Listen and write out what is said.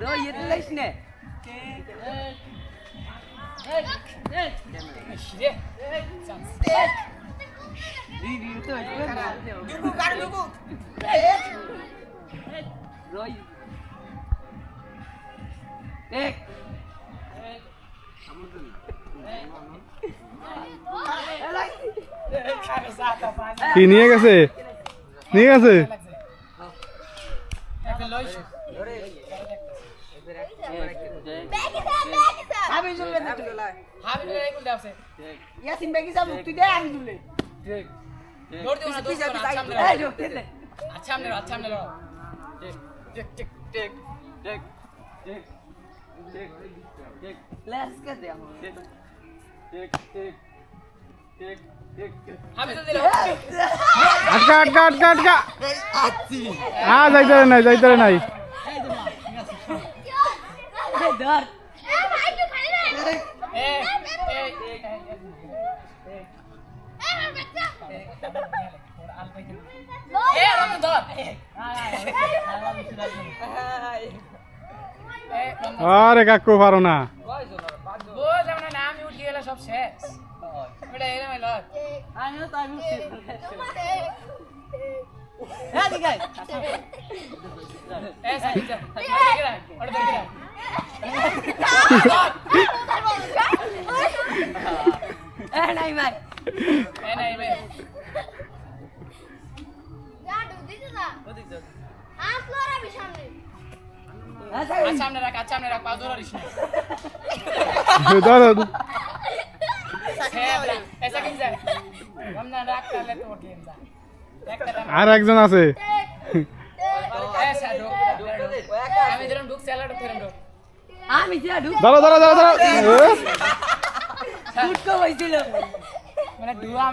Rho ইয়ে lines নে review তো দুগু কার দুগু রো এক কি নিয়ে গেছে নিয়ে গেছে আমি জুলে না ইয়াসিন বেগি সব মুক্তি দে আমি জুলে এই ঢুকতে দে প্লেস কে দে আমার আটকা আটকা আটকা আটকা। হ্যাঁ যাইতে নাই যাইতে নাই। আরে কাকু, পারো না। সব শেষ। আমিও তো আমি হ্যাঁ ঠিক আছে এ সাইড যা দেখে রাখ ওটা দেখে রাখ এ নাই ভাই এ নাই মে হ্যাঁ আর সামনে রাখ সামনে রাখ পা ধরিস না আর একজন আছে। দাঁড়া দাঁড়া মানে ধুয়া